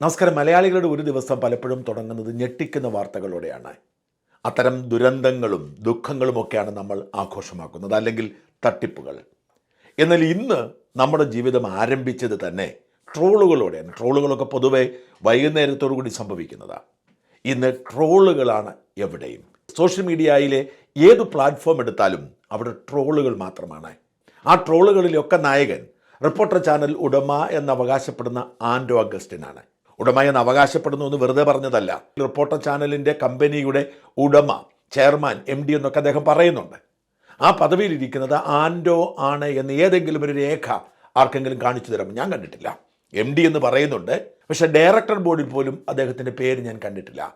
നമസ്കാരം. മലയാളികളുടെ ഒരു ദിവസം പലപ്പോഴും തുടങ്ങുന്നത് ഞെട്ടിക്കുന്ന വാർത്തകളോടെയാണ്. അത്തരം ദുരന്തങ്ങളും ദുഃഖങ്ങളുമൊക്കെയാണ് നമ്മൾ ആഘോഷമാക്കുന്നത് അല്ലെങ്കിൽ തട്ടിപ്പുകൾ. എന്നാൽ ഇന്ന് നമ്മുടെ ജീവിതം ആരംഭിച്ചത് തന്നെ ട്രോളുകളോടെയാണ്. ട്രോളുകളൊക്കെ പൊതുവെ വൈകുന്നേരത്തോടു കൂടി സംഭവിക്കുന്നതാണ്. ഇന്ന് ട്രോളുകളാണ് എവിടെയും. സോഷ്യൽ മീഡിയയിലെ ഏത് പ്ലാറ്റ്ഫോം എടുത്താലും അവിടെ ട്രോളുകൾ മാത്രമാണ്. ആ ട്രോളുകളിലൊക്കെ നായകൻ റിപ്പോർട്ടർ ചാനൽ ഉടമ എന്ന് അവകാശപ്പെടുന്ന ആൻഡോ അഗസ്റ്റിനാണ്. ഉടമ എന്ന് അവകാശപ്പെടുന്നു എന്ന് വെറുതെ പറഞ്ഞതല്ല. റിപ്പോർട്ടർ ചാനലിന്റെ കമ്പനിയുടെ ഉടമ ചെയർമാൻ എം ഡി എന്നൊക്കെ അദ്ദേഹം പറയുന്നുണ്ട്. ആ പദവിയിലിരിക്കുന്നത് ആൻഡോ ആണ് എന്ന് ഏതെങ്കിലും ഒരു രേഖ ആർക്കെങ്കിലും കാണിച്ചു തരാമോ? ഞാൻ കണ്ടിട്ടില്ല. എം ഡി എന്ന് പറയുന്നുണ്ട്. പക്ഷെ ഡയറക്ടർ ബോർഡിൽ പോലും അദ്ദേഹത്തിന്റെ പേര് ഞാൻ കണ്ടിട്ടില്ല.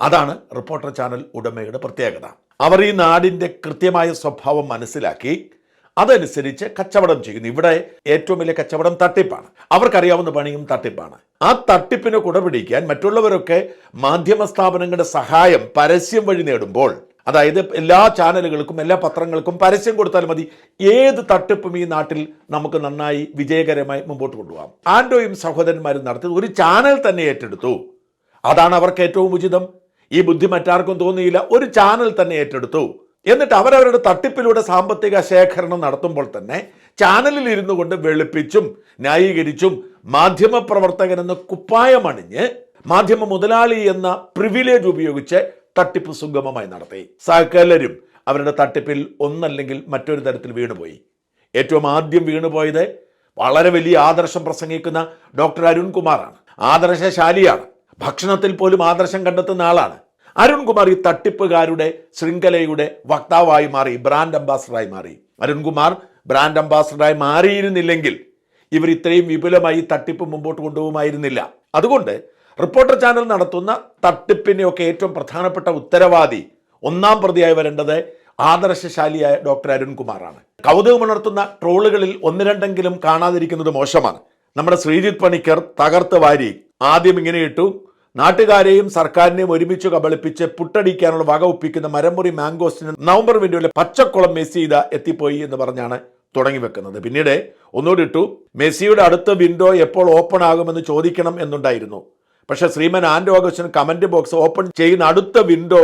അതാണ് റിപ്പോർട്ടർ ചാനൽ ഉടമയുടെ പ്രത്യേകത. അവർ ഈ നാടിന്റെ കൃത്യമായ സ്വഭാവം മനസ്സിലാക്കി അതനുസരിച്ച് കച്ചവടം ചെയ്യുന്നു. ഇവിടെ ഏറ്റവും വലിയ കച്ചവടം തട്ടിപ്പാണ്. അവർക്കറിയാവുന്ന പണിയും തട്ടിപ്പാണ്. ആ തട്ടിപ്പിന് കുടപിടിക്കാൻ മറ്റുള്ളവരൊക്കെ മാധ്യമ സ്ഥാപനങ്ങളുടെ സഹായം പരസ്യം വഴി നേടുമ്പോൾ അതായത് എല്ലാ ചാനലുകൾക്കും എല്ലാ പത്രങ്ങൾക്കും പരസ്യം കൊടുത്താൽ മതി. ഏത് തട്ടിപ്പും ഈ നാട്ടിൽ നമുക്ക് നന്നായി വിജയകരമായി മുമ്പോട്ട് കൊണ്ടുപോകാം. ആൻഡോയും സഹോദരന്മാരും നടത്തി ഒരു ചാനൽ തന്നെ ഏറ്റെടുത്തു. അതാണ് അവർക്ക് ഏറ്റവും ഉചിതം. ഈ ബുദ്ധി മറ്റാർക്കും തോന്നിയില്ല. ഒരു ചാനൽ തന്നെ ഏറ്റെടുത്തു. എന്നിട്ട് അവരവരുടെ തട്ടിപ്പിലൂടെ സാമ്പത്തിക ശേഖരണം നടത്തുമ്പോൾ തന്നെ ചാനലിൽ ഇരുന്നു കൊണ്ട് വെളുപ്പിച്ചും ന്യായീകരിച്ചും മാധ്യമപ്രവർത്തകൻ എന്ന കുപ്പായമണിഞ്ഞ് മാധ്യമ മുതലാളി എന്ന പ്രിവിലേജ് ഉപയോഗിച്ച് തട്ടിപ്പ് സുഗമമായി നടത്തി. സകലരും അവരുടെ തട്ടിപ്പിൽ ഒന്നല്ലെങ്കിൽ മറ്റൊരു തരത്തിൽ വീണുപോയി. ഏറ്റവും ആദ്യം വീണുപോയത് വളരെ വലിയ ആദർശം പ്രസംഗിക്കുന്ന ഡോക്ടർ അരുൺകുമാറാണ്. ആദർശശാലിയാണ്. ഭക്ഷണത്തിൽ പോലും ആദർശം കണ്ടെത്തുന്ന ആളാണ്. അരുൺകുമാർ ഈ തട്ടിപ്പുകാരുടെ ശൃംഖലയുടെ വക്താവായി മാറി ബ്രാൻഡ് അംബാസഡറായി മാറി. അരുൺകുമാർ ബ്രാൻഡ് അംബാസഡറായി മാറിയിരുന്നില്ലെങ്കിൽ ഇവർ ഇത്രയും വിപുലമായി തട്ടിപ്പ് മുമ്പോട്ട് കൊണ്ടുപോകുമായിരുന്നില്ല. അതുകൊണ്ട് റിപ്പോർട്ടർ ചാനൽ നടത്തുന്ന തട്ടിപ്പിനെയൊക്കെ ഏറ്റവും പ്രധാനപ്പെട്ട ഉത്തരവാദി ഒന്നാം പ്രതിയായി വരേണ്ടത് ആദർശശാലിയായ ഡോക്ടർ അരുൺകുമാറാണ്. കൗതുകമുണർത്തുന്ന ട്രോളുകളിൽ ഒന്ന് രണ്ടെങ്കിലും കാണാതിരിക്കുന്നത് മോശമാണ്. നമ്മുടെ ശ്രീജിത് പണിക്കർ തകർത്ത് വാരി ആദ്യം ഇങ്ങനെ ഇട്ടു നാട്ടുകാരെയും സർക്കാരിനെയും ഒരുമിച്ച് കബളിപ്പിച്ച് പുട്ടടിക്കാനുള്ള വക ഒപ്പിക്കുന്ന മരമുറി മാംഗോസ്റ്റിന് നവംബർ വിൻഡോയിലെ പച്ചക്കുളം മെസ്സി ഇതാ എത്തിപ്പോയി എന്ന് പറഞ്ഞാണ് തുടങ്ങി വെക്കുന്നത്. പിന്നീട് ഒന്നുകൂടി ഇട്ടു മെസ്സിയുടെ അടുത്ത വിൻഡോ എപ്പോൾ ഓപ്പൺ ആകുമെന്ന് ചോദിക്കണം എന്നുണ്ടായിരുന്നു. പക്ഷേ ശ്രീമൻ ആൻഡോ അഗസ്റ്റിന് കമന്റ് ബോക്സ് ഓപ്പൺ ചെയ്യുന്ന അടുത്ത വിൻഡോ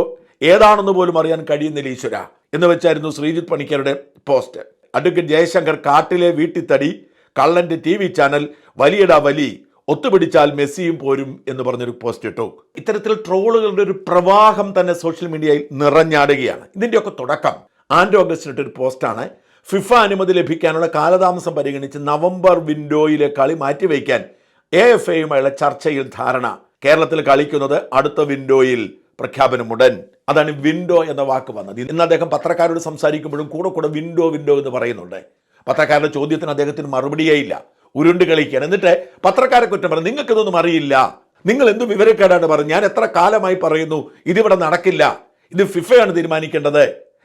ഏതാണെന്ന് പോലും അറിയാൻ കഴിയുന്നില്ല ഈശ്വര എന്ന് വെച്ചായിരുന്നു ശ്രീജിത്ത് പണിക്കരുടെ പോസ്റ്റ്. അഡ്വക്കേറ്റ് ജയശങ്കർ കാട്ടിലെ വീട്ടിത്തടി കള്ളന്റെ ടി വി ചാനൽ വലിയടാ വലി ഒത്തുപിടിച്ചാൽ മെസ്സിയും പോരും എന്ന് പറഞ്ഞൊരു പോസ്റ്റ് ഇട്ടു. ഇത്തരത്തിൽ ട്രോളുകളുടെ ഒരു പ്രവാഹം തന്നെ സോഷ്യൽ മീഡിയയിൽ നിറഞ്ഞാടുകയാണ്. ഇതിന്റെയൊക്കെ തുടക്കം ആൻഡ് ഓഗസ്റ്റ് ഇട്ടൊരു പോസ്റ്റാണ് ഫിഫ അനുമതി ലഭിക്കാനുള്ള കാലതാമസം പരിഗണിച്ച് നവംബർ വിൻഡോയിലെ കളി മാറ്റിവെക്കാൻ എ എഫ് എയുമായുള്ള ചർച്ചയിൽ ധാരണ. കേരളത്തിൽ കളിക്കുന്നത് അടുത്ത വിൻഡോയിൽ പ്രഖ്യാപനമുടൻ അതാണ് വിൻഡോ എന്ന വാക്ക് വന്നത്. ഇന്ന് അദ്ദേഹം പത്രക്കാരോട് സംസാരിക്കുമ്പോഴും കൂടെ കൂടെ വിൻഡോ വിൻഡോ എന്ന് പറയുന്നുണ്ട്. പത്രക്കാരുടെ ചോദ്യത്തിന് അദ്ദേഹത്തിന് മറുപടിയേ ഇല്ല. ഉരുണ്ട് കളിക്കുകയാണ്. എന്നിട്ട് പത്രക്കാരെ കുറ്റം പറഞ്ഞു നിങ്ങൾക്ക് ഇതൊന്നും അറിയില്ല. നിങ്ങൾ എന്ത് വിവരക്കേടാണ് പറഞ്ഞു ഞാൻ എത്ര കാലമായി പറയുന്നു ഇതിവിടെ നടക്കില്ല. ഇത് ഫിഫയാണ് തീരുമാനിക്കേണ്ടത്.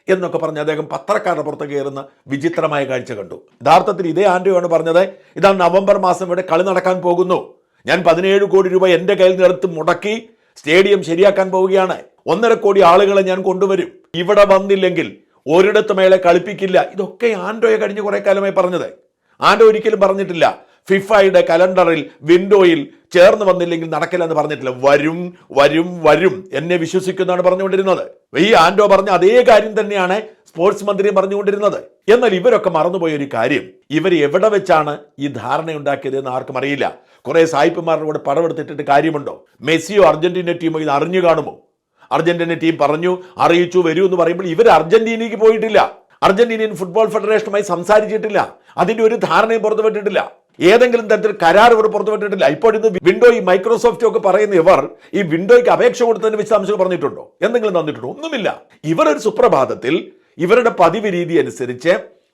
എന്നൊക്കെ പറഞ്ഞ് അദ്ദേഹം പത്രക്കാരുടെ പുറത്ത് കയറുന്ന വിചിത്രമായ കാഴ്ച കണ്ടു. യഥാർത്ഥത്തിൽ ഇതേ ആൻഡ്രോയാണ് പറഞ്ഞത് ഇതാ നവംബർ മാസം ഇവിടെ കളി നടക്കാൻ പോകുന്നു. ഞാൻ പതിനേഴ് കോടി രൂപ എന്റെ കയ്യിൽ നിന്നെടുത്ത് മുടക്കി സ്റ്റേഡിയം ശരിയാക്കാൻ പോവുകയാണ്. ഒന്നര കോടി ആളുകളെ ഞാൻ കൊണ്ടുവരും. ഇവിടെ വന്നില്ലെങ്കിൽ ഒരിടത്തും മേളെ കളിപ്പിക്കില്ല. ഇതൊക്കെ ആൻഡ്രോയെ കഴിഞ്ഞ് കുറേ കാലമായി പറഞ്ഞത്. ആൻഡോ ഒരിക്കലും പറഞ്ഞിട്ടില്ല. ഫിഫയുടെ കലണ്ടറിൽ വിൻഡോയിൽ ചേർന്ന് വന്നില്ലെങ്കിൽ നടക്കില്ല എന്ന് പറഞ്ഞിട്ടില്ല. വരും വരും വരും എന്നെ വിശ്വസിക്കുന്നതാണ് പറഞ്ഞുകൊണ്ടിരുന്നത്. ഈ ആൻഡോ പറഞ്ഞ അതേ കാര്യം തന്നെയാണ് സ്പോർട്സ് മന്ത്രി പറഞ്ഞുകൊണ്ടിരുന്നത്. എന്നാൽ ഇവരൊക്കെ മറന്നുപോയ ഒരു കാര്യം. ഇവർ എവിടെ വെച്ചാണ് ഈ ധാരണ ഉണ്ടാക്കിയത് എന്ന് ആർക്കും അറിയില്ല. കുറെ സായിപ്പന്മാരുടെ കൂടെ പടമെടുത്തിട്ടിട്ട് കാര്യമുണ്ടോ? മെസ്സിയോ അർജന്റീന ടീമോ ഇത് അറിഞ്ഞു കാണുമോ? അർജന്റീന ടീം പറഞ്ഞു അറിയിച്ചു വരൂ എന്ന് പറയുമ്പോൾ ഇവർ അർജന്റീനയ്ക്ക് പോയിട്ടില്ല. അർജന്റീനിയൻ ഫുട്ബോൾ ഫെഡറേഷനുമായി സംസാരിച്ചിട്ടില്ല. അതിന്റെ ഒരു ധാരണയും പുറത്തുവിട്ടിട്ടില്ല ഏതെങ്കിലും തരത്തിൽ കരാർ ഇവർ പുറത്തുവിട്ടിട്ടില്ല ഇപ്പോൾ ഇത് വിൻഡോ ഈ മൈക്രോസോഫ്റ്റും ഒക്കെ പറയുന്ന ഇവർ ഈ വിൻഡോയ്ക്ക് അപേക്ഷ കൊടുത്തതിന് വിശദാംശങ്ങൾ പറഞ്ഞിട്ടുണ്ടോ? എന്തെങ്കിലും തന്നിട്ടുണ്ടോ? ഒന്നുമില്ല. ഇവരൊരു സുപ്രഭാതത്തിൽ ഇവരുടെ പതിവ് രീതി അനുസരിച്ച്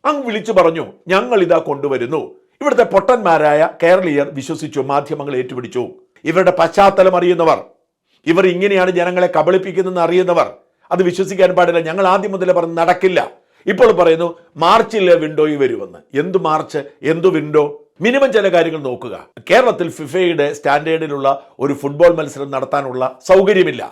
അങ്ങ് വിളിച്ചു പറഞ്ഞു ഞങ്ങൾ ഇതാ കൊണ്ടുവരുന്നു. ഇവിടുത്തെ പൊട്ടന്മാരായ കേരളീയർ വിശ്വസിച്ചു മാധ്യമങ്ങൾ ഏറ്റുപിടിച്ചു. ഇവരുടെ പശ്ചാത്തലം അറിയുന്നവർ ഇവർ ഇങ്ങനെയാണ് ജനങ്ങളെ കബളിപ്പിക്കുന്നതെന്ന് അറിയുന്നവർ. അത് വിശ്വസിക്കാൻ പാടില്ല. ഞങ്ങൾ ആദ്യം മുതലേ പറഞ്ഞ് നടക്കില്ല. ഇപ്പോൾ പറയുന്നു മാർച്ചിലെ വിൻഡോയിൽ വരുമെന്ന്. എന്തു മാർച്ച്? എന്തു വിൻഡോ മിനിമം ചില കാര്യങ്ങൾ നോക്കുക. കേരളത്തിൽ ഫിഫയുടെ സ്റ്റാൻഡേർഡിലുള്ള ഒരു ഫുട്ബോൾ മത്സരം നടത്താനുള്ള സൗകര്യമില്ല.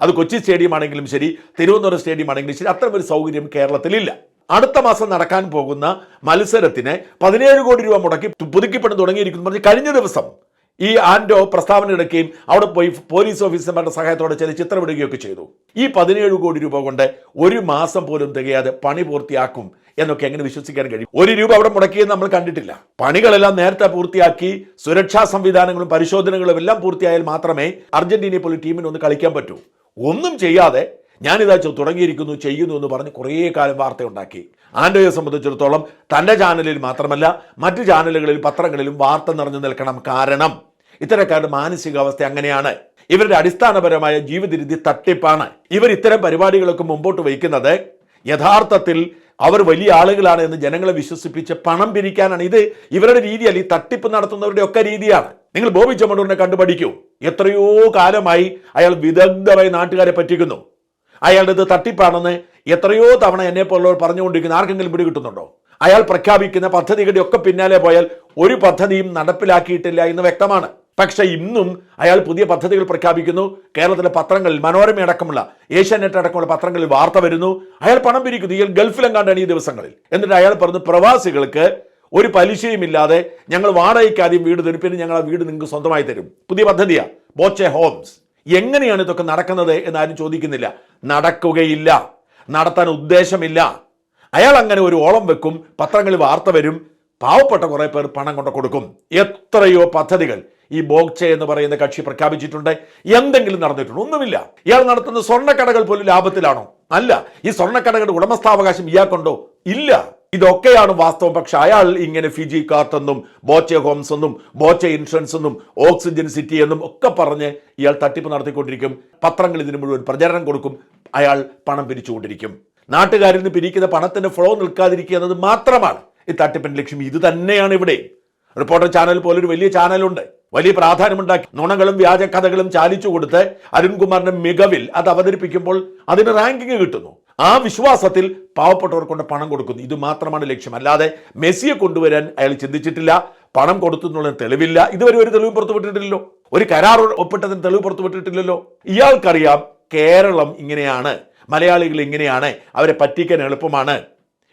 അത് കൊച്ചി സ്റ്റേഡിയം ആണെങ്കിലും ശരി തിരുവനന്തപുരം സ്റ്റേഡിയം ആണെങ്കിലും ശരി അത്തരം ഒരു സൗകര്യം കേരളത്തിലില്ല. അടുത്ത മാസം നടക്കാൻ പോകുന്ന മത്സരത്തിന് പതിനേഴ് കോടി രൂപ മുടക്കി പുതുക്കിപ്പെട്ടു തുടങ്ങിയിരിക്കുന്നു. പറഞ്ഞ് കഴിഞ്ഞ ദിവസം ഈ ആൻഡോ പ്രസ്താവന എടുക്കുകയും അവിടെ പോയി പോലീസ് ഓഫീസർമാരുടെ സഹായത്തോടെ ചില ചിത്രമിടുകയൊക്കെ ചെയ്തു. ഈ പതിനേഴ് കോടി രൂപ കൊണ്ട് ഒരു മാസം പോലും തികയാതെ പണി പൂർത്തിയാക്കും എന്നൊക്കെ എങ്ങനെ വിശ്വസിക്കാൻ കഴിയും? ഒരു രൂപ അവിടെ മുടക്കിയെന്ന് നമ്മൾ കണ്ടിട്ടില്ല. പണികളെല്ലാം നേരത്തെ പൂർത്തിയാക്കി സുരക്ഷാ സംവിധാനങ്ങളും പരിശോധനകളും എല്ലാം പൂർത്തിയായാൽ മാത്രമേ അർജന്റീനയെ പോലെ ടീമിന് ഒന്ന് കളിക്കാൻ പറ്റൂ. ഒന്നും ചെയ്യാതെ ഞാനിതാ തുടങ്ങിയിരിക്കുന്നു ചെയ്യുന്നു എന്ന് പറഞ്ഞ് കുറേ കാലം വാർത്തയുണ്ടാക്കി ആൻഡോയെ സംബന്ധിച്ചിടത്തോളം തന്റെ ചാനലിൽ മാത്രമല്ല മറ്റ് ചാനലുകളിൽ പത്രങ്ങളിലും വാർത്ത നിറഞ്ഞു നിൽക്കണം കാരണം ഇത്തരക്കാരുടെ മാനസികാവസ്ഥ അങ്ങനെയാണ്. ഇവരുടെ അടിസ്ഥാനപരമായ ജീവിതരീതി തട്ടിപ്പാണ്. ഇവർ ഇത്തരം പരിപാടികളൊക്കെ മുമ്പോട്ട് വയ്ക്കുന്നത് യഥാർത്ഥത്തിൽ അവർ വലിയ ആളുകളാണ് എന്ന് ജനങ്ങളെ വിശ്വസിപ്പിച്ച് പണം പിരിക്കാനാണ്. ഇത് ഇവരുടെ രീതിയല്ല ഈ തട്ടിപ്പ് നടത്തുന്നവരുടെ ഒക്കെ രീതിയാണ്. നിങ്ങൾ ബോബി ചമ്മണ്ടൂരിനെ കണ്ടുപഠിക്കൂ. എത്രയോ കാലമായി അയാൾ വിദഗ്ധമായി നാട്ടുകാരെ പറ്റിക്കുന്നു. അയാളുടെ ഇത് തട്ടിപ്പാണെന്ന് എത്രയോ തവണ എന്നെ പോലുള്ളവർ പറഞ്ഞുകൊണ്ടിരിക്കുന്ന. ആർക്കെങ്കിലും പിടികിട്ടുന്നുണ്ടോ? അയാൾ പ്രഖ്യാപിക്കുന്ന പദ്ധതികളുടെ ഒക്കെ പിന്നാലെ പോയാൽ ഒരു പദ്ധതിയും നടപ്പിലാക്കിയിട്ടില്ല എന്ന് വ്യക്തമാണ്. പക്ഷെ ഇന്നും അയാൾ പുതിയ പദ്ധതികൾ പ്രഖ്യാപിക്കുന്നു. കേരളത്തിലെ പത്രങ്ങളിൽ മനോരമ അടക്കമുള്ള ഏഷ്യാനെറ്റ് അടക്കമുള്ള പത്രങ്ങളിൽ വാർത്ത വരുന്നു. അയാൾ പണം പിരിക്കുന്നു ഇയാൾ ഗൾഫിലെങ്ങാണ്ടാണ് ഈ ദിവസങ്ങളിൽ. എന്നിട്ട് അയാൾ പറഞ്ഞു പ്രവാസികൾക്ക് ഒരു പലിശയുമില്ലാതെ ഞങ്ങൾ വാടകയ്ക്ക് ആദ്യം വീട് തരും പിന്നെ ഞങ്ങൾ ആ വീട് നിങ്ങൾക്ക് സ്വന്തമായി തരും. പുതിയ പദ്ധതിയാണ് ബോച്ചെ ഹോംസ് എങ്ങനെയാണ് ഇതൊക്കെ നടക്കുന്നത്? എന്ന് ആരും ചോദിക്കുന്നില്ല. നടക്കുകയില്ല. നടത്താൻ ഉദ്ദേശമില്ല. അയാൾ അങ്ങനെ ഒരു ഓളം വെക്കും പത്രങ്ങളിൽ വാർത്ത വരും. പാവപ്പെട്ട കുറേ പേർ പണം കൊണ്ട് കൊടുക്കും. എത്രയോ പദ്ധതികൾ. ഈ ബോക്ച എന്ന് പറയുന്ന കക്ഷി പ്രഖ്യാപിച്ചിട്ടുണ്ട്. എന്തെങ്കിലും നടന്നിട്ടുണ്ട്? ഒന്നുമില്ല. ഇയാൾ നടത്തുന്ന സ്വർണക്കടകൾ പോലും ലാഭത്തിലാണോ? അല്ല. ഈ സ്വർണക്കടകളുടെ ഉടമസ്ഥാവകാശം ഇയാൾക്കുണ്ടോ? ഇല്ല. ഇതൊക്കെയാണ് വാസ്തവം. പക്ഷെ അയാൾ ഇങ്ങനെ ഫിജി കാർട്ട് എന്നും ബോച്ചെ ഹോംസ് എന്നും ബോച്ചെ ഇൻഷുറൻസ് എന്നും ഓക്സിജൻ സിറ്റി എന്നും ഒക്കെ പറഞ്ഞ് ഇയാൾ തട്ടിപ്പ് നടത്തിക്കൊണ്ടിരിക്കും. പത്രങ്ങൾ ഇതിന് മുഴുവൻ പ്രചാരണം കൊടുക്കും. അയാൾ പണം പിരിച്ചുകൊണ്ടിരിക്കും. നാട്ടുകാരിൽ നിന്ന് പിരിക്കുന്ന പണത്തിന്റെ ഫ്ലോ നിൽക്കാതിരിക്കുക എന്നത് മാത്രമാണ് ഈ തട്ടിപ്പിന്റെ ലക്ഷ്യം. ഇത് തന്നെയാണ് ഇവിടെ. റിപ്പോർട്ടർ ചാനൽ പോലൊരു വലിയ ചാനലുണ്ട്. വലിയ പ്രാധാന്യമുണ്ടാക്കി. നുണകളും വ്യാജ കഥകളും ചാലിച്ചു കൊടുത്ത് അരുൺകുമാറിന്റെ മികവിൽ അത് അവതരിപ്പിക്കുമ്പോൾ അതിന് റാങ്കിങ് കിട്ടുന്നു. ആ വിശ്വാസത്തിൽ പാവപ്പെട്ടവർ കൊണ്ട് പണം കൊടുക്കുന്നു. ഇത് മാത്രമാണ് ലക്ഷ്യം. അല്ലാതെ മെസ്സിയെ കൊണ്ടുവരാൻ അയാൾ ചിന്തിച്ചിട്ടില്ല. പണം കൊടുത്തു എന്നുള്ള തെളിവില്ല. ഇതുവരെ ഒരു തെളിവ് പുറത്തുവിട്ടിട്ടില്ലല്ലോ ഒരു കരാർ ഒപ്പിട്ടതിന് തെളിവ് പുറത്തുവിട്ടിട്ടില്ലല്ലോ ഇയാൾക്കറിയാം കേരളം ഇങ്ങനെയാണ്. മലയാളികൾ ഇങ്ങനെയാണ്. അവരെ പറ്റിക്കാൻ എളുപ്പമാണ്.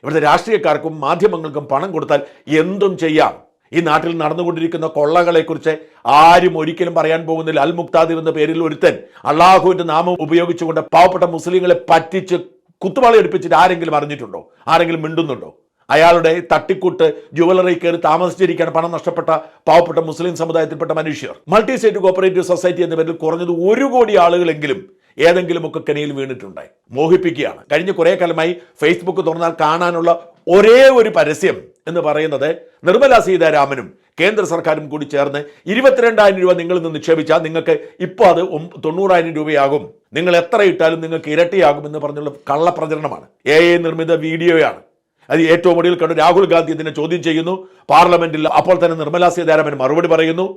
ഇവിടുത്തെ രാഷ്ട്രീയക്കാർക്കും മാധ്യമങ്ങൾക്കും പണം കൊടുത്താൽ എന്തും ചെയ്യാം. ഈ നാട്ടിൽ നടന്നുകൊണ്ടിരിക്കുന്ന കൊള്ളകളെക്കുറിച്ച് ആരും ഒരിക്കലും പറയാൻ പോകുന്നില്ല. അൽ മുക്താദിർ എന്ന പേരിൽ ഒരുത്തൻ അള്ളാഹുവിന്റെ നാമം ഉപയോഗിച്ചുകൊണ്ട് പാവപ്പെട്ട മുസ്ലിങ്ങളെ പറ്റിച്ച് കുത്തുവാളി എടുപ്പിച്ചിട്ട് ആരെങ്കിലും അറിഞ്ഞിട്ടുണ്ടോ? ആരെങ്കിലും മിണ്ടുന്നുണ്ടോ? അയാളുടെ തട്ടിക്കൂട്ട് ജുവലറി കയറി താമസിച്ചിരിക്കാൻ പണം നഷ്ടപ്പെട്ട പാവപ്പെട്ട മുസ്ലിം സമുദായത്തിൽപ്പെട്ട മനുഷ്യർ. മൾട്ടി സ്റ്റേറ്റ് കോപ്പറേറ്റീവ് സൊസൈറ്റി എന്ന പേരിൽ കുറഞ്ഞത് ഒരു കോടി ആളുകളെങ്കിലും ഏതെങ്കിലുമൊക്കെ കെണിയിൽ വീണിട്ടുണ്ടായി. മോഹിപ്പിക്കുകയാണ്. കഴിഞ്ഞ കുറേ കാലമായി ഫേസ്ബുക്ക് തുറന്നാൽ കാണാനുള്ള ഒരേ ഒരു പരസ്യം എന്ന് പറയുന്നത് നിർമ്മല സീതാരാമനും കേന്ദ്ര സർക്കാരും കൂടി ചേർന്ന് ഇരുപത്തിരണ്ടായിരം രൂപ നിങ്ങളിൽ നിന്ന് നിക്ഷേപിച്ചാൽ നിങ്ങൾക്ക് ഇപ്പോൾ അത് തൊണ്ണൂറായിരം രൂപയാകും. നിങ്ങൾ എത്ര ഇട്ടാലും നിങ്ങൾക്ക് ഇരട്ടിയാകും എന്ന് പറഞ്ഞുള്ള കള്ളപ്രചരണമാണ്. എ ഐ നിർമ്മിത വീഡിയോയാണ്. അത് ഏറ്റവും ഒടുവിൽ കണ്ടു രാഹുൽ ഗാന്ധി ഇതിനെ ചോദ്യം ചെയ്യുന്നു. പാർലമെന്റിൽ അപ്പോൾ തന്നെ നിർമ്മലാ സീതാരാമൻ മറുപടി പറയുന്നു.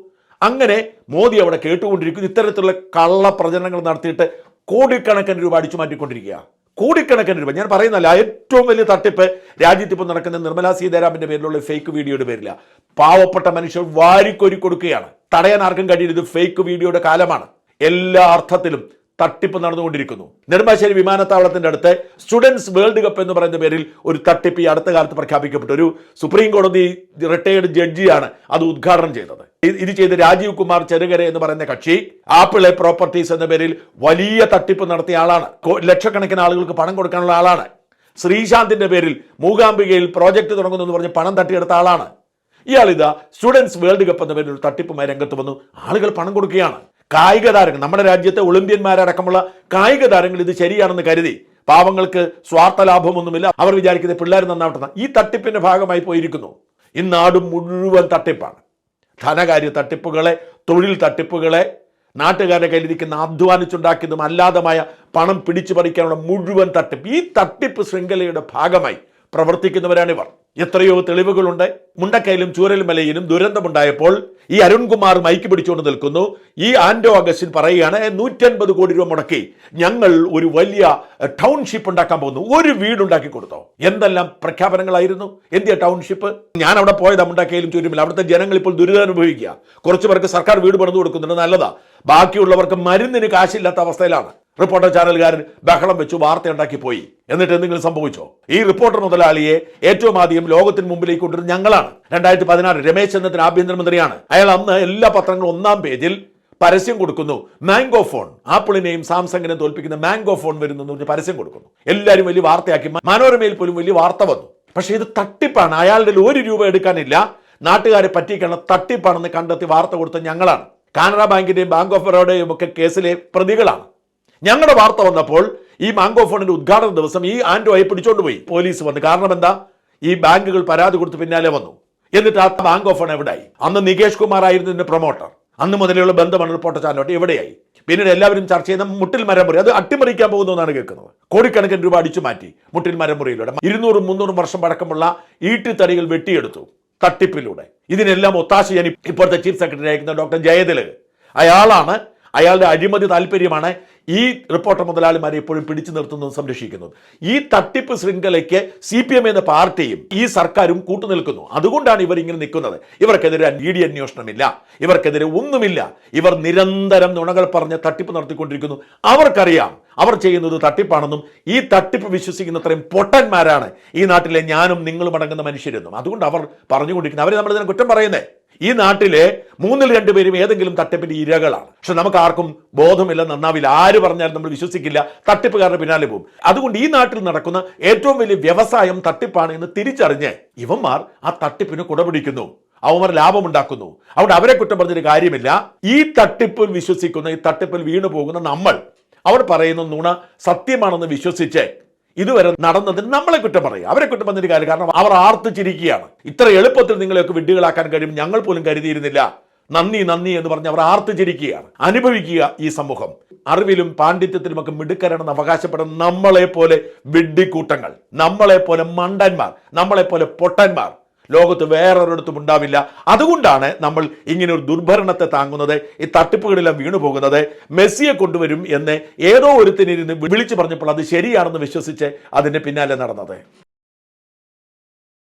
അങ്ങനെ മോദി അവിടെ കേട്ടുകൊണ്ടിരിക്കുന്നു. ഇത്തരത്തിലുള്ള കള്ളപ്രചരണങ്ങൾ നടത്തിയിട്ട് കോടിക്കണക്കിന് രൂപ അടിച്ചു മാറ്റിക്കൊണ്ടിരിക്കുക. കോടിക്കണക്കിന് രൂപ. ഞാൻ പറയുന്നല്ല ഏറ്റവും വലിയ തട്ടിപ്പ് രാജ്യത്ത് ഇപ്പോൾ നടക്കുന്ന നിർമ്മലാ സീതാരാമന്റെ പേരിലുള്ള ഫേക്ക് വീഡിയോയുടെ പേരില്ല പാവപ്പെട്ട മനുഷ്യർ വാരിക്കൊരി കൊടുക്കുകയാണ്. തടയാൻ ആർക്കും കഴിയില്ല ഇത് ഫേക്ക് വീഡിയോയുടെ കാലമാണ്. എല്ലാ അർത്ഥത്തിലും തട്ടിപ്പ് നടന്നുകൊണ്ടിരിക്കുന്നു. നെടുമ്പാശ്ശേരി വിമാനത്താവളത്തിന്റെ അടുത്ത് സ്റ്റുഡൻസ് വേൾഡ് കപ്പ് എന്ന് പറയുന്ന പേരിൽ ഒരു തട്ടിപ്പ് ഈ അടുത്ത കാലത്ത് പ്രഖ്യാപിക്കപ്പെട്ടു. ഒരു സുപ്രീം കോടതി റിട്ടയേർഡ് ജഡ്ജിയാണ് അത് ഉദ്ഘാടനം ചെയ്തത്. ഇത് ചെയ്ത് രാജീവ് കുമാർ ചെറുകര എന്ന് പറയുന്ന കക്ഷി ആപ്പിളെ പ്രോപ്പർട്ടീസ് എന്ന പേരിൽ വലിയ തട്ടിപ്പ് നടത്തിയ ആളാണ്. ലക്ഷക്കണക്കിന് ആളുകൾക്ക് പണം കൊടുക്കാനുള്ള ആളാണ്. ശ്രീശാന്തിന്റെ പേരിൽ മൂകാംബികയിൽ പ്രോജക്റ്റ് തുടങ്ങുന്നു എന്ന് പറഞ്ഞ് പണം തട്ടിയെടുത്ത ആളാണ്. ഇയാൾ ഇതാ സ്റ്റുഡൻസ് വേൾഡ് കപ്പ് എന്ന പേരിൽ ഒരു തട്ടിപ്പുമായി രംഗത്ത് വന്നു. ആളുകൾ പണം കൊടുക്കുകയാണ്. കായിക താരങ്ങൾ നമ്മുടെ രാജ്യത്തെ ഒളിമ്പ്യന്മാരടക്കമുള്ള കായിക താരങ്ങൾ ഇത് ശരിയാണെന്ന് കരുതി. പാവങ്ങൾക്ക് സ്വാർത്ഥ ലാഭമൊന്നുമില്ല. അവർ വിചാരിക്കുന്നത് പിള്ളേർ നന്നാവട്ടെ ഈ തട്ടിപ്പിന്റെ ഭാഗമായി പോയിരിക്കുന്നു. ഈ നാട് മുഴുവൻ തട്ടിപ്പാണ്. ധനകാര്യ തട്ടിപ്പുകളെ തൊഴിൽ തട്ടിപ്പുകളെ നാട്ടുകാരെ കയ്യിലിരിക്കുന്ന അധ്വാനിച്ചുണ്ടാക്കിയതും അല്ലാതമായ പണം പിടിച്ചു പറിക്കാനുള്ള മുഴുവൻ തട്ടിപ്പ്. ഈ തട്ടിപ്പ് ശൃംഖലയുടെ ഭാഗമായി പ്രവർത്തിക്കുന്നവരാണിവർ. എത്രയോ തെളിവുകളുണ്ട്. മുണ്ടക്കയിലും ചൂരൽമലയിലും ദുരന്തമുണ്ടായപ്പോൾ ഈ അരുൺകുമാർ മൈക്ക് പിടിച്ചുകൊണ്ട് നിൽക്കുന്നു. ഈ ആൻഡോ അഗസ്റ്റിൻ പറയുകയാണ് നൂറ്റൻപത് കോടി രൂപ മുടക്കി ഞങ്ങൾ ഒരു വലിയ ടൗൺഷിപ്പ് ഉണ്ടാക്കാൻ പോകുന്നു. ഒരു വീടുണ്ടാക്കി കൊടുത്തോ. എന്തെല്ലാം പ്രഖ്യാപനങ്ങളായിരുന്നു? എന്തിയ ടൗൺഷിപ്പ്? ഞാൻ അവിടെ പോയതാ മുണ്ടക്കയിലും ചൂരുമില്ല അവിടുത്തെ ജനങ്ങൾ ഇപ്പോൾ ദുരിതം അനുഭവിക്കുക കുറച്ച് പേർക്ക് സർക്കാർ വീട് പണിതു കൊടുക്കുന്നുണ്ട് നല്ലതാ. ബാക്കിയുള്ളവർക്ക് മരുന്നിന് കാശില്ലാത്ത അവസ്ഥയിലാണ്. റിപ്പോർട്ടർ ചാനലുകാരൻ ബഹളം വെച്ചു വാർത്തയുണ്ടാക്കി പോയി. എന്നിട്ട് എന്തെങ്കിലും സംഭവിച്ചോ? ഈ റിപ്പോർട്ടർ മുതലാളിയെ ഏറ്റവും ആദ്യം ലോകത്തിന് മുമ്പിലേക്ക് കൊണ്ടുവരുന്നത് ഞങ്ങളാണ്. രണ്ടായിരത്തി പതിനാറ് രമേശ് ചെന്നിത്തല ആഭ്യന്തരമന്ത്രിയാണ്. അയാൾ അന്ന് എല്ലാ പത്രങ്ങളും ഒന്നാം പേജിൽ പരസ്യം കൊടുക്കുന്നു മാംഗോ ഫോൺ ആപ്പിളിനെയും സാംസങ്ങിനെയും തോൽപ്പിക്കുന്ന മാംഗോ ഫോൺ വരുന്നു എന്ന് പറഞ്ഞ് പരസ്യം കൊടുക്കുന്നു. എല്ലാവരും വലിയ വാർത്തയാക്കി മനോരമയിൽ പോലും വലിയ വാർത്ത വന്നു. പക്ഷേ ഇത് തട്ടിപ്പാണ്. അയാളുടെ ഒരു രൂപ എടുക്കാനില്ല. നാട്ടുകാരെ പറ്റിക്കണം തട്ടിപ്പാണെന്ന് കണ്ടെത്തി വാർത്ത കൊടുത്ത ഞങ്ങളാണ്. കാനറ ബാങ്കിന്റെയും ബാങ്ക് ഓഫ് ബറോഡയും ഒക്കെ കേസിലെ പ്രതികളാണ്. ഞങ്ങളുടെ വാർത്ത വന്നപ്പോൾ ഈ മാംഗോ ഫോണിന്റെ ഉദ്ഘാടന ദിവസം ഈ ആൻഡോയെ പിടിച്ചോണ്ട് പോയി. പോലീസ് വന്നു. കാരണം എന്താ? ഈ ബാങ്കുകൾ പരാതി കൊടുത്ത് പിന്നാലെ വന്നു. എന്നിട്ട് ആ മാംഗോ ഫോൺ എവിടെയായി അന്ന് നികേഷ് കുമാർ ആയിരുന്നു ഇതിന്റെ പ്രൊമോട്ടർ അന്ന് മുതലുള്ള ബന്ധമാണ് റിപ്പോർട്ടർ ചാനലോട്ട് എവിടെയായി? പിന്നീട് എല്ലാവരും ചർച്ച ചെയ്യുന്ന മുട്ടിൽ മരമുറി അത് അട്ടിമറിക്കാൻ പോകുന്നു എന്നാണ് കേൾക്കുന്നത്. കോടിക്കണക്കിന് രൂപ അടിച്ചു മാറ്റി മുട്ടിൽ മരമുറിയിലൂടെ ഇരുന്നൂറും മുന്നൂറും വർഷം പഴക്കമുള്ള ഈട്ടിത്തടികൾ വെട്ടിയെടുത്തു തട്ടിപ്പിലൂടെ. ഇതിനെല്ലാം ഒത്താശ ഞാൻ ഇപ്പോഴത്തെ ചീഫ് സെക്രട്ടറി ആയിരിക്കുന്ന ഡോക്ടർ ജയതിലക് അയാളാണ് അയാളുടെ അഴിമതി താല്പര്യമാണ് ഈ റിപ്പോർട്ടർ മുതലാളിമാരെ ഇപ്പോഴും പിടിച്ചു നിർത്തുന്നതും സംരക്ഷിക്കുന്നതും. ഈ തട്ടിപ്പ് ശൃംഖലയ്ക്ക് സി പി എം എന്ന പാർട്ടിയും ഈ സർക്കാരും കൂട്ടുനിൽക്കുന്നു. അതുകൊണ്ടാണ് ഇവർ ഇങ്ങനെ നിൽക്കുന്നത്. ഇവർക്കെതിരെ ഇ ഡി അന്വേഷണമില്ല. ഇവർക്കെതിരെ ഒന്നുമില്ല. ഇവർ നിരന്തരം നുണകൾ പറഞ്ഞ് തട്ടിപ്പ് നടത്തിക്കൊണ്ടിരിക്കുന്നു. അവർക്കറിയാം. അവർ ചെയ്യുന്നത് തട്ടിപ്പാണെന്നും ഈ തട്ടിപ്പ് വിശ്വസിക്കുന്ന അത്രയും പൊട്ടന്മാരാണ് ഈ നാട്ടിലെ ഞാനും നിങ്ങളും അടങ്ങുന്ന മനുഷ്യരെന്നും. അതുകൊണ്ട് അവർ പറഞ്ഞുകൊണ്ടിരിക്കുന്നത് അവരെ നമ്മൾ ഇതിനെ കുറ്റം പറയുന്നേ? ഈ നാട്ടിലെ മൂന്നിൽ രണ്ടുപേരും ഏതെങ്കിലും തട്ടിപ്പിന്റെ ഇരകളാണ്. പക്ഷെ നമുക്ക് ആർക്കും ബോധമില്ല നന്നാവില്ല. ആര് പറഞ്ഞാലും നമ്മൾ വിശ്വസിക്കില്ല. തട്ടിപ്പുകാരുടെ പിന്നാലെ പോകും. അതുകൊണ്ട് ഈ നാട്ടിൽ നടക്കുന്ന ഏറ്റവും വലിയ വ്യവസായം തട്ടിപ്പാണ് എന്ന് തിരിച്ചറിഞ്ഞ് ഇവന്മാർ ആ തട്ടിപ്പിന് കുടപിടിക്കുന്നു. അവന്മാർ ലാഭമുണ്ടാക്കുന്നു. അവിടെ അവരെ കുറ്റം പറഞ്ഞൊരു കാര്യമില്ല. ഈ തട്ടിപ്പിൽ വിശ്വസിക്കുന്ന ഈ തട്ടിപ്പിൽ വീണു പോകുന്ന നമ്മൾ അവർ പറയുന്ന നുണ സത്യമാണെന്ന് വിശ്വസിച്ച് ഇതുവരെ നടന്നതിന് നമ്മളെ കുറ്റം പറയും അവരെ കുറ്റം പറഞ്ഞൊരു കാര്യം കാരണം അവർ ആർത്തിച്ചിരിക്കുകയാണ്. ഇത്ര എളുപ്പത്തിൽ നിങ്ങളെയൊക്കെ വിഡ്ഢികളാക്കാൻ കഴിയും. ഞങ്ങൾ പോലും കരുതിയിരുന്നില്ല. നന്ദി നന്ദി എന്ന് പറഞ്ഞ് അവർ ആർത്തിച്ചിരിക്കുകയാണ്. അനുഭവിക്കുക ഈ സമൂഹം. അറിവിലും പാണ്ഡിത്യത്തിലും ഒക്കെ മിടുക്കരാണെന്ന് അവകാശപ്പെടുന്ന നമ്മളെ പോലെ വിഡ്ഢിക്കൂട്ടങ്ങൾ നമ്മളെ പോലെ മണ്ടന്മാർ നമ്മളെ പോലെ പൊട്ടന്മാർ ലോകത്ത് വേറൊരിടത്തും ഉണ്ടാവില്ല. അതുകൊണ്ടാണ് നമ്മൾ ഇങ്ങനെ ഒരു ദുർഭരണത്തെ താങ്ങുന്നത് ഈ തട്ടിപ്പുകളെല്ലാം വീണു പോകുന്നത്. മെസ്സിയെ കൊണ്ടുവരും എന്ന് ഏതോ ഒരുത്തിനിരുന്ന് വിളിച്ചു പറഞ്ഞപ്പോൾ അത് ശരിയാണെന്ന് വിശ്വസിച്ച് അതിന്റെ പിന്നാലെ നടന്നത്.